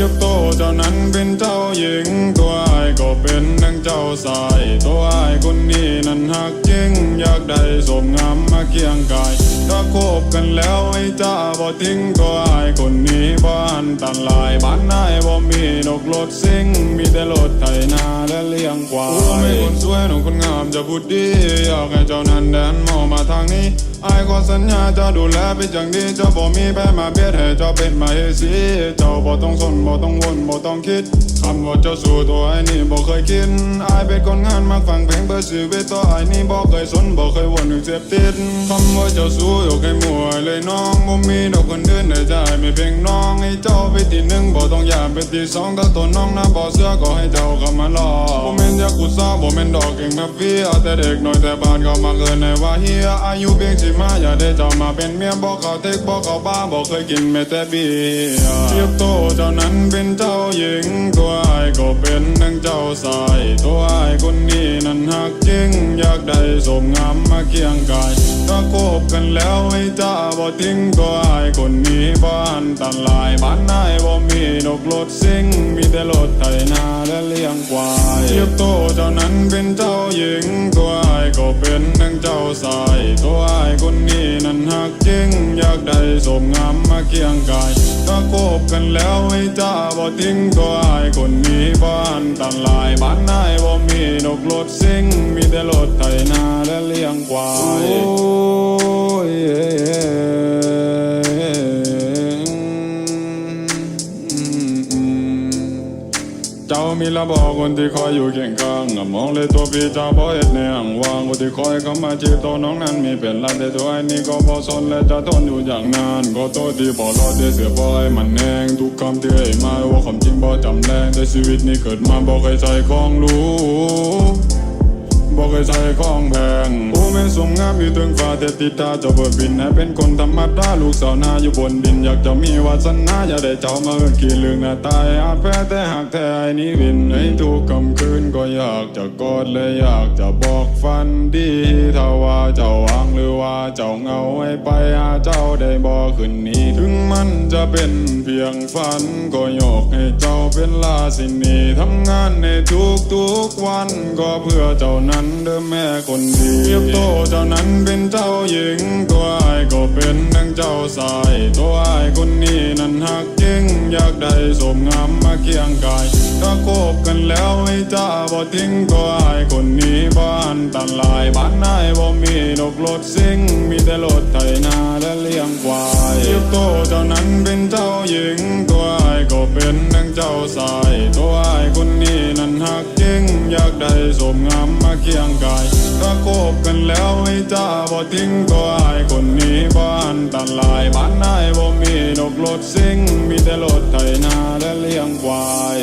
ยบโตเจ้านั้นเป็นเจ้าหญิง ตัวไอ้ายก็เป็นนังเจ้าสาย ตัวไอ้ายคนนี้นั้นหักจริง อยากได้สมงามมาเคียงกาย ถ้าคบกันแล้วไอ้จ้าบ่ทิ้งตัวไอ้ายคนนี้บ้านตันลายบ้านนายบ นกรถซิ่งมีแต่รถไถนาและเลี้ยงควายไม่คนสวยหนุ่มคนงามจะพูดดี อยากให้เจ้านั้นเดินมองมาทางนี้ไอ้ายขอสัญญาจะดูแลเป็นอย่างดีเจ้าบ่มีแพ้มาเบียดให้เจ้าเป็นมาเฮสีเจ้าบ่ต้องสนบ่ต้องวนบ่ต้องคิดคำว่าเจ้าสู่ตัวไอ้นี่บ่เคยคิดไอ้ายเป็นคนงานมาฟังเพลงเพื่อชีวิตตัวไอ้นี่บ่เคยสนบ่เคยวนถึงเจ็บติดคำว่าเจ้าสู่ยกให้มวยเลยน้องบ่มีดอกคนเดินได้ใจไม่เพียงน้องให้เจ้าไปที่หนึ่งบ่ต้องอยากไปที่สองถ้าตัวน้องนะบ่เสื้อก็ให้เจ้าเข้ามาลอบ่แม่นยากกูซ่าบ่แม่นดอกเก่งแบบเฟียแต่เด็กน้อยแต่บ้านก็มาเกินในว่าเฮียอายุเพียงสิมาอย่าได้เจ้ามาเป็นเมียบ่เขาเทคบ่เขาบ้าบ่เคยกินแม้แต่เบียร์เทียบโตเจ้านั้นเป็นเจ้าหญิง ตัวไอ้ก็เป็นนังเจ้าสาย ตัวไอ้คนนี้นั้นหักจริงอยากได้สมงามมาเคียงกาย คบกันแล้วให้จ้าบ่ทิ้งตัวไอ้ายคนนี้บ้านตันลายบ้านนายบ่มีนกรถซิ่งมีแต่รถไถนาและเลี้ยงควายเทียบโตเจ้านั้นเป็นเจ้าหญิงตัวไอ้ายก็เป็นนังเจ้าสายตัวไอ้ายคนนี้นั้นหักจริงอยากได้สมงามมาเคียงกายถ้าคบกันแล้วให้จ้าบ่ทิ้งตัวไอ้ายคนนี้บ้านตันลายบ้านนายบ่มีนกรถซิ่ง แต่รถไถนาและเลี้ยงควายเจ้ามีระบอกคนที่คอยอยู่เคียงข้างมองเลยตัวพี่เจ้าบ่เฮ็ดในห่างวางคนที่คอยเข้ามาจีบตัวน้องนั้นมีเป็นลันแต่ตัวไอ้นี่ก็บ่สนและจะทนอยู่อย่างนานก็ตัวที่บ่รอดได้เสือบ่ให้มันแหงทุกคำที่ให้มาว่าความจริงบ่จำแรงแต่ชีวิตนี้เกิดมาบ่เคยใส่ของรู้ บอกเคยใส่ของแพงโอ้แม่สมงามอยู่ถึงฟ้าแต่ติดตาเจ้าเบิดบินให้เป็นคนธรรมดาลูกสาวนาอยู่บนดิน อยากจะมีวาสนาอย่าได้เจ้ามาเอิ้นกี่ลืงหน้าตายอาจแพ้แต่หากแท้นี้วินในทุกคำคืนก็อยากจะกอดและอยากจะบอกฟันดีถ้าว่าเจ้าวางหรือว่าเจ้าเงาให้ไปหาเจ้าได้บ่คืนนี้ ถึงมันจะเป็นเพียงฝันก็ยกให้เจ้าเป็นลาสินีทำงานในทุกทุกๆวันก็เพื่อเจ้านั้นเด้อแม่คนดีเทียบโตเจ้านั้นเป็นเจ้าหญิง ตัวไอ้ก็เป็นนังเจ้าสาย ตัวไอ้คนนี้นั้นหักจริงอยากได้สมงามมาเคียงกาย ถ้าคบกันแล้วให้จ้าบ่ทิ้งตัวไอ้คนนี้บ้านตันลายบ้านนายบ่มีนกรถซิ่งมีแต่รถไถนาและเลี้ยงควายเทียบโตเจ้านั้นเป็นเจ้าหญิง ตัวไอ้ก็เป็นนังเจ้าสายตัว ได้สมงามมาเคียงกายถ้าคบกันแล้วไอ้จ้าบ่ทิ้งก็ไอ้ายคนนี้บ้านตันลายบ้านนายบ่มีนกรถซิ่งมีแต่รถไถนาและเลี้ยงควาย